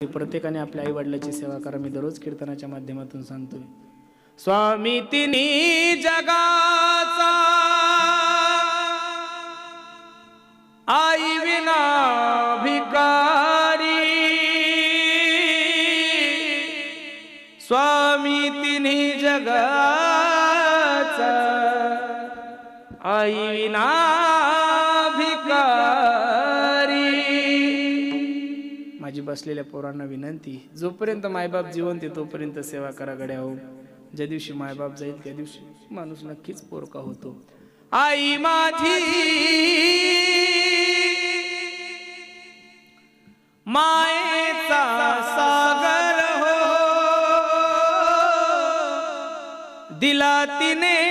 प्रत्येकाने आपल्या आई वडिलाची सेवा करा. मी दररोज कीर्तनाच्या माध्यमातून सांगतोय. स्वामी तिनी जगाचा आई विना भिकारी स्वामी तिनी जगाचा आई विना माझी बसलेल्या पोरांना विनंती जोपर्यंत मायबाप जिवंत आहे तोपर्यंत सेवा करा गड्या हो ज्या दिवशी मायबाप जाईल त्या दिवशी माणूस नक्कीच पोरका होतो. आई माझी मायेचा सागर हो. दिला तिने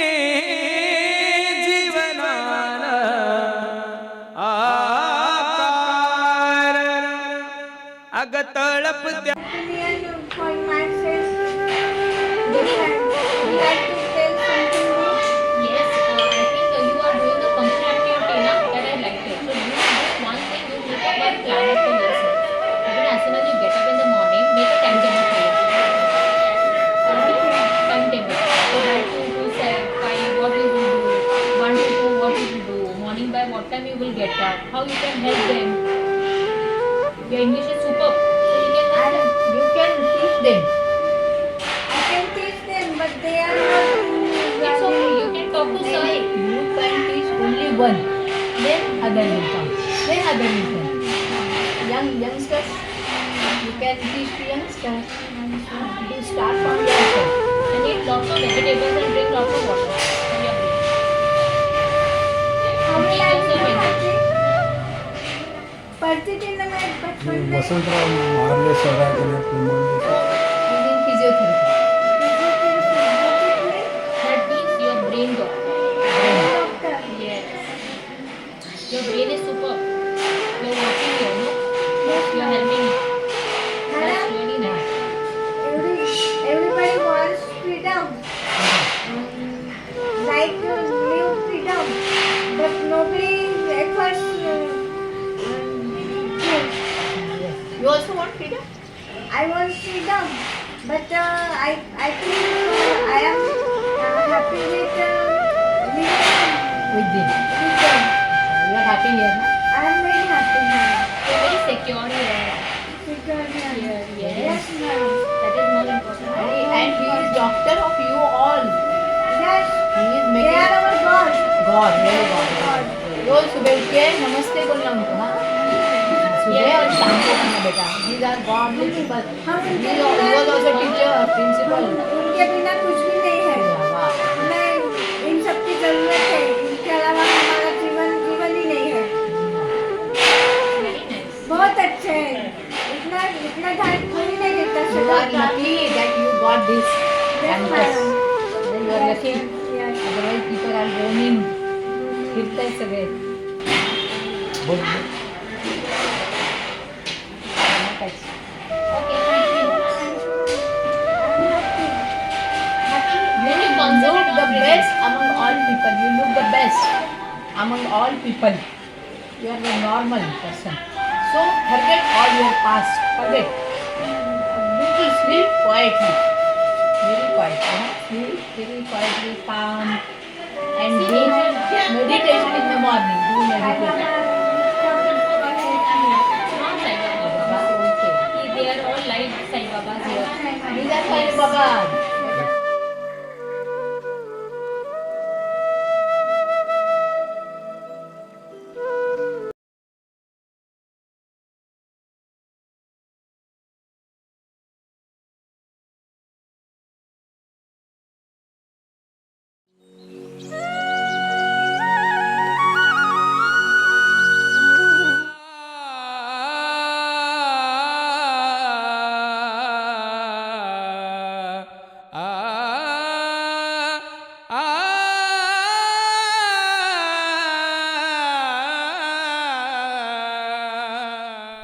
to seven, five, Morning by what time you will get up. How you can help them. Your English is superb. One, then other will come, then other will come. Young youngsters, you can teach to youngsters. You start from yourself. And eat lots of vegetables and drink lots of water. for your brain. And he is doctor of you all. Yes, He is making. they are our God. God, very God. रोज सुबह उठ के नमस्ते बोलना उनको हाँ सुबह और शाम को बेटा these are god was also teacher principal उनके बिना कुछ भी नहीं है। हमें इन सब की ज़रूरत है। इनके अलावा हमारा जीवन जीवन ही नहीं है। बहुत अच्छे हैं। इतना इतना ध्यान कोई नहीं देता You are lucky that you got this Yes, campus. madam. You are lucky. Yes. Otherwise people are roaming. फिरताय सगळे बघ Okay, thank you. Happy. Then you You concentrate look the on reading. best among all people. You look the best among all people. You are a normal person. So forget all your past. Forget. Little sleep quietly. Very Sleep very quietly, calm. And do meditation in the morning. Do meditation. Okay. They are all Sai Babas here. These are Sai Baba.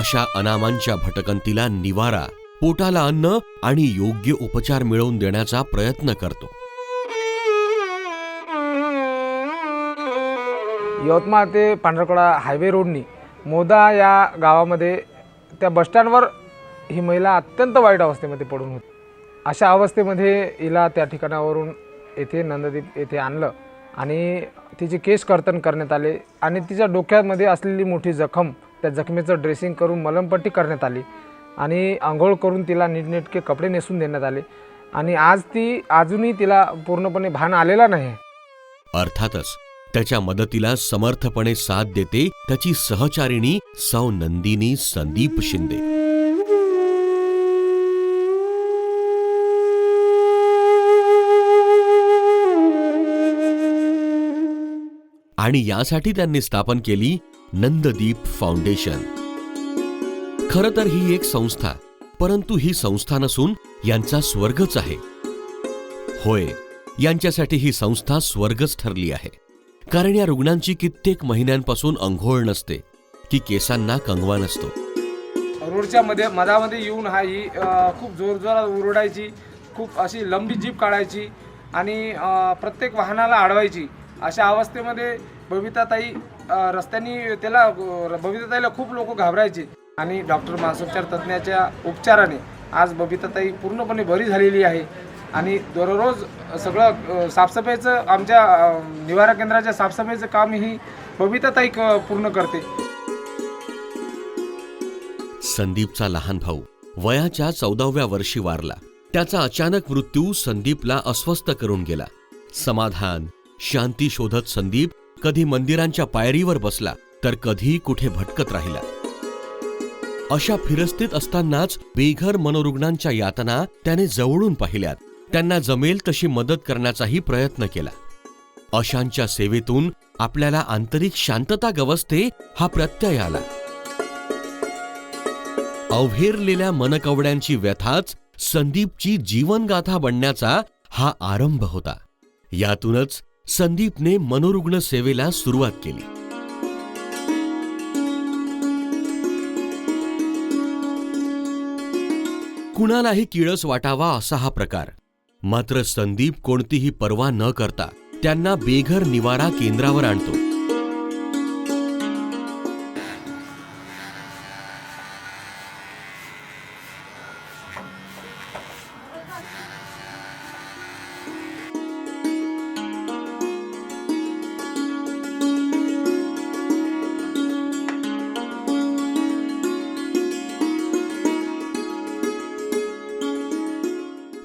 अशा अनामांच्या भटकंतीला निवारा पोटाला अन्न आणि योग्य उपचार मिळवून देण्याचा प्रयत्न करतो. यवतमाळ ते पांढरकडा हायवे रोडनी मोदा या गावामध्ये त्या बसस्टँडवर ही महिला अत्यंत वाईट अवस्थेमध्ये पडून होती. अशा अवस्थेमध्ये हिला त्या ठिकाणावरून येथे नंददीप येथे आणलं आणि तिचे केस कर्तन करण्यात आले आणि तिच्या डोक्यामध्ये असलेली मोठी जखम त्या जखमेचं ड्रेसिंग करून मलमपट्टी करण्यात आली आणि आंघोळ करून तिला नीटनेटके कपडे नेसून देण्यात आले. आणि आज ती अजूनही तिला पूर्णपणे भान आलेला नाही. अर्थातच त्याच्या मदतीला समर्थपणे साथ देते त्याची सहचारिणी सौ नंदिनी संदीप शिंदे. आणि यासाठी त्यांनी स्थापन केली नंददीप फाउंडेशन. खरं तर ही एक संस्था परंतु ही संस्था नसून यांचा स्वर्गच आहे. होय यांच्यासाठी ही संस्था स्वर्गच ठरली आहे. कारण या रुग्णांची कित्येक महिन्यांपासून अंघोळ नसते की केसांना कंगवा नसतो. रोडच्या मध्ये मधामध्ये येऊन हा ही खूप जोरजोरात ओरडायची खूप अशी लंबी जीप काढायची आणि प्रत्येक वाहनाला अडवायची अशा अवस्थेमध्ये बबिताताई रस्त्यानी त्याला बबिताताईला खूप लोक घाबरायचे. आणि डॉक्टर मानसोपचार तज्ज्ञाच्या उपचाराने आज बबिताताई पूर्णपणे बरी झालेली आहे. आणि दररोज सगळं साफसफाईचं आमच्या निवारा केंद्राच्या साफसफाईचं काम ही बबिताताई क पूर्ण करते. संदीपचा लहान भाऊ वयाच्या चौदाव्या वर्षी वारला. त्याचा अचानक मृत्यू संदीपला अस्वस्थ करून गेला. समाधान शांती शोधत संदीप कधी मंदिरांच्या पायरीवर बसला तर कधी कुठे भटकत राहिला. अशा फिरस्तीत असतानाच बेघर मनोरुग्णांच्या यातना त्याने जवळून पाहिल्यात. त्यांना जमेल तशी मदत करण्याचाही प्रयत्न केला. अशांच्या सेवेतून आपल्याला आंतरिक शांतता गवसते हा प्रत्यय आला. अवहेरलेल्या मनकवड्यांची व्यथाच संदीपची जीवनगाथा बनण्याचा हा आरंभ होता. यातूनच संदीपने मनोरुग्ण सेवेला सुरुवात केली. कुणालाही किळस वाटावा असा हा प्रकार. मात्र संदीप कोणतीही पर्वा न करता त्यांना बेघर निवारा केंद्रावर आणतो.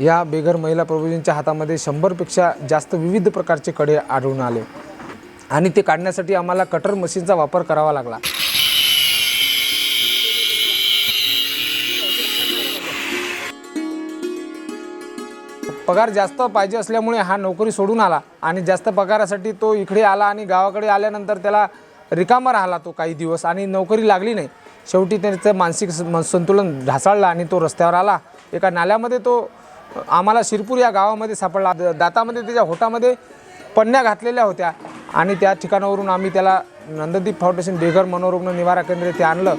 या बेघर महिला प्रभूजींच्या हातामध्ये शंभरपेक्षा जास्त विविध प्रकारचे कडे आढळून आले. आणि ते काढण्यासाठी आम्हाला कटर मशीनचा वापर करावा लागला. पगार जास्त पाहिजे असल्यामुळे हा नोकरी सोडून आला आणि जास्त पगारासाठी तो इकडे आला आणि गावाकडे आल्यानंतर त्याला रिकामा राहिला तो काही दिवस आणि नोकरी लागली नाही. शेवटी त्याचं मानसिक संतुलन ढासाळलं आणि तो रस्त्यावर आला. एका नाल्यामध्ये तो आम्हाला शिरपूर या गावामध्ये सापडला. दातामध्ये त्याच्या होटामध्ये पन्न्या घातलेल्या होत्या. आणि त्या ठिकाणावरून आम्ही त्याला नंददीप फाउंडेशन बेघर मनोरुग्ण निवारा केंद्र येथे आणलं.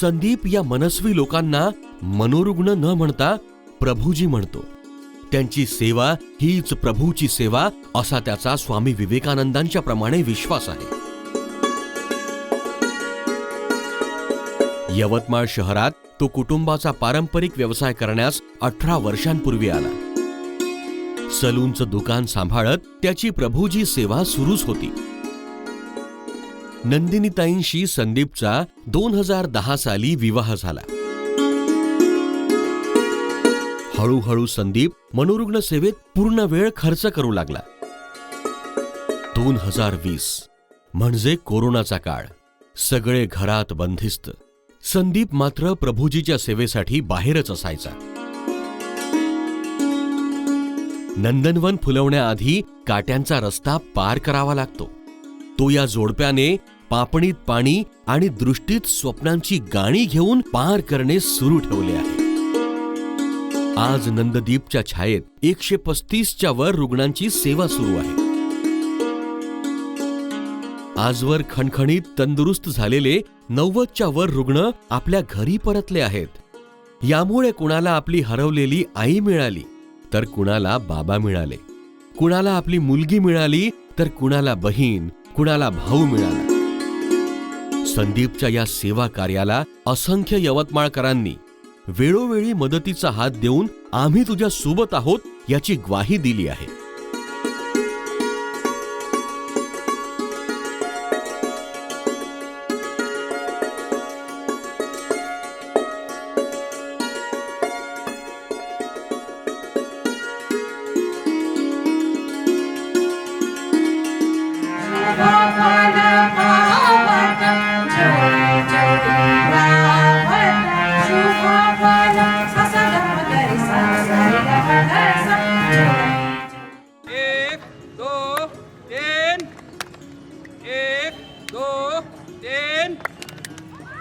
संदीप या मनस्वी लोकांना मनोरुग्ण न म्हणता प्रभूजी म्हणतो. त्यांची सेवा हीच प्रभूची सेवा असा त्याचा स्वामी विवेकानंदांच्या प्रमाणे विश्वास आहे. यवतमाळ शहरात तो कुटुंबाचा पारंपरिक व्यवसाय करण्यास अठरा वर्षांपूर्वी आला. सलूनचं दुकान सांभाळत त्याची प्रभूजी सेवा सुरूच होती. नंदिनीताईंशी संदीपचा दोन हजार दहा साली विवाह झाला. हळूहळू संदीप मनोरुग्ण सेवेत पूर्ण वेळ खर्च करू लागला. दोन हजार वीस म्हणजे कोरोनाचा काळ. सगळे घरात बंदिस्त. संदीप मात्र प्रभूजीच्या सेवेसाठी बाहेरच असायचा. नंदनवन फुलवण्याआधी काट्यांचा रस्ता पार करावा लागतो. तो या जोडप्याने पापणीत पाणी आणि दृष्टीत स्वप्नांची गाणी घेऊन पार करणे सुरू ठेवले आहे. आज नंददीपच्या छायेत एकशे पस्तीसच्या वर रुग्णांची सेवा सुरू आहे. आजवर खणखणीत तंदुरुस्त झालेले नव्वदच्या वर रुग्ण आपल्या घरी परतले आहेत. यामुळे कुणाला आपली हरवलेली आई मिळाली तर कुणाला बाबा मिळाले. कुणाला आपली मुलगी मिळाली तर कुणाला बहीण कुणाला भाऊ मिळाला. संदीपच्या या सेवा कार्याला असंख्य यवतमाळकरांनी वेळोवेळी मदतीचा हात देऊन आम्ही तुझ्या सोबत आहोत याची ग्वाही दिली आहे.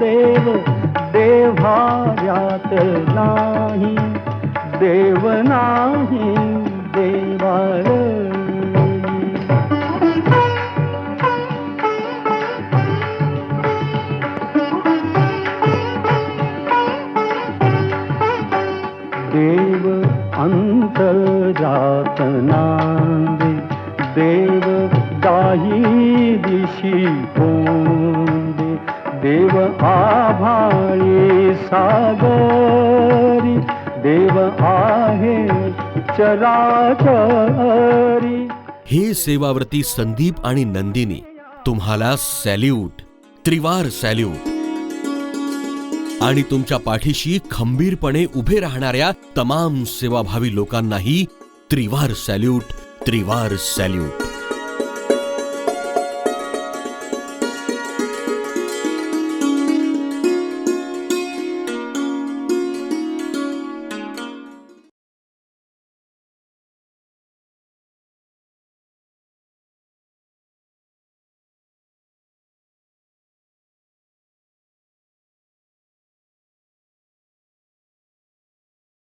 देव देव्यात नाही देव नाही देवाळ देव अंतरात नांदे देव काही दिशी पोंदे देव आभाळी सागरी देव आहे चराचरी. हे सेवाव्रती संदीप आणि नंदिनी तुम्हाला सॅल्यूट त्रिवार सॅल्यूट. आणि तुमच्या पाठीशी खंबीरपणे उभे राहणाऱ्या तमाम सेवाभावी लोकांनाही त्रिवार सॅल्यूट त्रिवार सॅल्यूट.